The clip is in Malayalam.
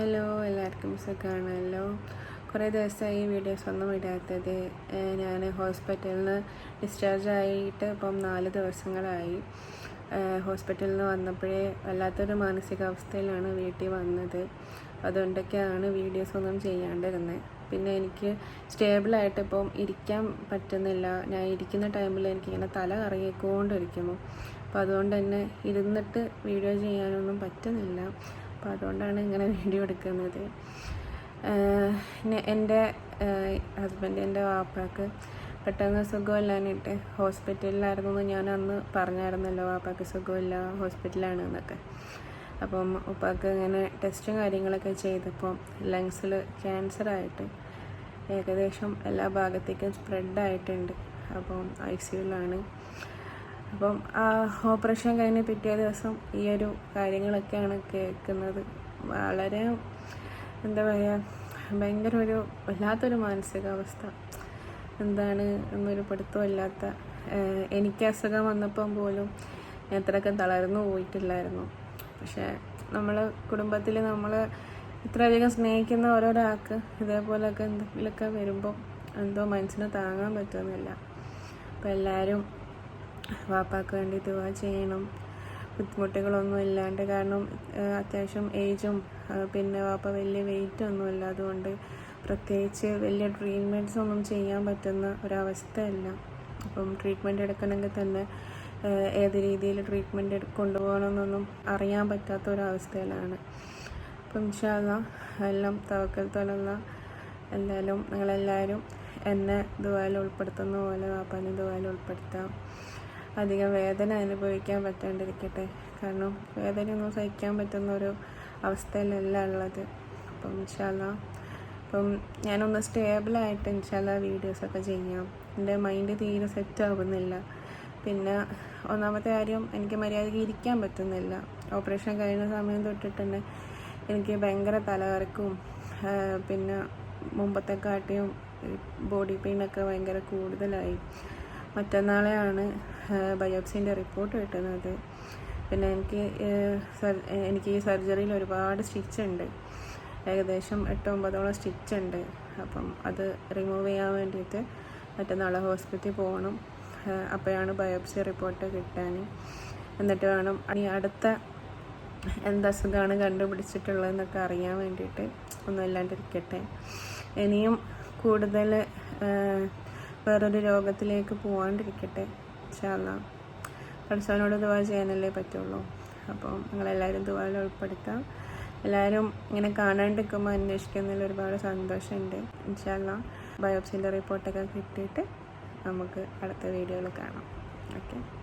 ഹലോ എല്ലാവർക്കും സുഖമാണല്ലോ. കുറേ ദിവസമായി വീഡിയോസ് ഒന്നും ഇടാത്തത്. ഞാൻ ഹോസ്പിറ്റലിൽ നിന്ന് ഡിസ്ചാർജ് ആയിട്ട് ഇപ്പം നാല് ദിവസങ്ങളായി. ഹോസ്പിറ്റലിൽ നിന്ന് വന്നപ്പോഴേ വല്ലാത്തൊരു മാനസികാവസ്ഥയിലാണ് വീട്ടിൽ വന്നത്. അതുകൊണ്ടൊക്കെയാണ് വീഡിയോസ് ഒന്നും ചെയ്യാണ്ടിരുന്നത് പിന്നെ എനിക്ക് സ്റ്റേബിളായിട്ട് ഇപ്പം ഇരിക്കാൻ പറ്റുന്നില്ല. ഞാൻ ഇരിക്കുന്ന ടൈമിൽ എനിക്കിങ്ങനെ തല കറങ്ങിക്കൊണ്ടിരിക്കുന്നു. അപ്പോൾ അതുകൊണ്ട് തന്നെ ഇരുന്നിട്ട് വീഡിയോ ചെയ്യാനൊന്നും പറ്റുന്നില്ല. അപ്പോൾ അതുകൊണ്ടാണ് ഇങ്ങനെ വീഡിയോ എടുക്കുന്നത്. എന്റെ ഹസ്ബൻഡ് എന്റെ വാപ്പാക്ക് പെട്ടെന്ന് സുഖമില്ലാഞ്ഞിട്ട് ഹോസ്പിറ്റലിലായിരുന്നു എന്ന് ഞാൻ അന്ന് പറഞ്ഞായിരുന്നല്ലോ വാപ്പാക്ക് സുഖമില്ല ഹോസ്പിറ്റലാണ് എന്നൊക്കെ. അപ്പം ഉപ്പാക്ക് ഇങ്ങനെ ടെസ്റ്റും കാര്യങ്ങളൊക്കെ ചെയ്തപ്പോൾ ലങ്സിൽ ക്യാൻസറായിട്ട് ഏകദേശം എല്ലാ ഭാഗത്തേക്കും സ്പ്രെഡായിട്ടുണ്ട് അപ്പം ഐ സിയുലാണ് അപ്പം ആ ഓപ്പറേഷൻ കഴിഞ്ഞ് പിറ്റേ ദിവസം ഈ ഒരു കാര്യങ്ങളൊക്കെയാണ് കേൾക്കുന്നത്. വളരെ എന്താ പറയുക ഭയങ്കര ഒരു വല്ലാത്തൊരു മാനസികാവസ്ഥ. എന്താണ് എന്നൊരു പഠിത്തമില്ലാത്ത എനിക്ക് അസുഖം വന്നപ്പം പോലും ഞാൻ അത്രയൊക്കെ തളർന്നു പോയിട്ടില്ലായിരുന്നു. പക്ഷേ നമ്മൾ കുടുംബത്തിൽ നമ്മൾ ഇത്രയധികം സ്നേഹിക്കുന്ന ഓരോരാൾക്ക് ഇതേപോലെയൊക്കെ എന്തെങ്കിലുമൊക്കെ വരുമ്പോൾ എന്തോ മനസ്സിന് താങ്ങാൻ പറ്റുന്നില്ല അപ്പോൾ എല്ലാവരും വാപ്പാക്ക് വേണ്ടി ദുവാ ചെയ്യണം. ബുദ്ധിമുട്ടുകളൊന്നും ഇല്ലാണ്ട് കാരണം അത്യാവശ്യം ഏജും പിന്നെ വാപ്പ വലിയ വെയിറ്റ് ഒന്നുമില്ല അതുകൊണ്ട് പ്രത്യേകിച്ച് വലിയ ട്രീറ്റ്മെന്റ്സ് ഒന്നും ചെയ്യാൻ പറ്റുന്ന ഒരവസ്ഥയല്ല. അപ്പം ട്രീറ്റ്മെന്റ് എടുക്കണമെങ്കിൽ തന്നെ ഏത് രീതിയിൽ ട്രീറ്റ്മെന്റ് കൊണ്ടുപോകണമെന്നൊന്നും അറിയാൻ പറ്റാത്ത ഒരവസ്ഥയിലാണ്. അപ്പം ഇൻഷാല്ല എല്ലാം തവക്കൽ തലുള്ള എന്തായാലും നിങ്ങളെല്ലാവരും എന്നെ ദുബായിൽ ഉൾപ്പെടുത്തുന്ന പോലെ വാപ്പാനെ ദുബായിൽ ഉൾപ്പെടുത്താം. അധികം വേദന അനുഭവിക്കാൻ പറ്റാണ്ടിരിക്കട്ടെ. കാരണം വേദനയൊന്നും സഹിക്കാൻ പറ്റുന്ന ഒരു അവസ്ഥയിലല്ല ഉള്ളത്. അപ്പം ഇൻഷാല്ല അപ്പം ഞാനൊന്ന് സ്റ്റേബിളായിട്ട് ഇൻഷാല്ല വീഡിയോസൊക്കെ ചെയ്യാം. എന്റെ മൈൻഡ് തീരെ സെറ്റ് ആവുന്നില്ല പിന്നെ ഒന്നാമത്തെ കാര്യം എനിക്ക് മര്യാദയ്ക്ക് ഇരിക്കാൻ പറ്റുന്നില്ല. ഓപ്പറേഷൻ കഴിഞ്ഞ സമയം തൊട്ടിട്ട് തന്നെ എനിക്ക് ഭയങ്കര തലകറക്കും പിന്നെ മുമ്പത്തെ കാട്ടിയും ബോഡി പെയിനൊക്കെ ഭയങ്കര കൂടുതലായി. മറ്റന്നാളെയാണ് ബയോപ്സിന്റെ റിപ്പോർട്ട് കിട്ടുന്നത്. പിന്നെ എനിക്ക് എനിക്ക് ഈ സർജറിയിൽ ഒരുപാട് സ്റ്റിച്ച് ഉണ്ട് ഏകദേശം എട്ട് ഒമ്പതോളം സ്റ്റിച്ച് ഉണ്ട് അപ്പം അത് റിമൂവ് ചെയ്യാൻ വേണ്ടിയിട്ട് മറ്റന്നാളെ ഹോസ്പിറ്റലിൽ പോകണം. അപ്പോഴാണ് ബയോപ്സി റിപ്പോർട്ട് കിട്ടാൻ. എന്നിട്ട് വേണം ഇനി അടുത്ത എന്ത് അസുഖമാണ് കണ്ടുപിടിച്ചിട്ടുള്ളതെന്നൊക്കെ അറിയാൻ വേണ്ടിയിട്ട് ഒന്നും ഇല്ലാണ്ടിരിക്കട്ടെ. ഇനിയും കൂടുതൽ വേറൊരു രോഗത്തിലേക്ക് പോകാണ്ടിരിക്കട്ടെ ഇൻഷാല്ല പഠിച്ചവനോട് ദുവാ ചെയ്യാനല്ലേ പറ്റുള്ളൂ. അപ്പോൾ നിങ്ങളെല്ലാവരും ദുവായിൽ ഉൾപ്പെടുത്താം. എല്ലാവരും ഇങ്ങനെ കാണാണ്ടിരിക്കുമ്പോൾ അന്വേഷിക്കുന്നതിൽ ഒരുപാട് സന്തോഷമുണ്ട്. ഇൻഷാല്ല ബയോപ്സിന്റെ റിപ്പോർട്ടൊക്കെ കിട്ടിയിട്ട് നമുക്ക് അടുത്ത വീഡിയോയിൽ കാണാം. ഓക്കെ.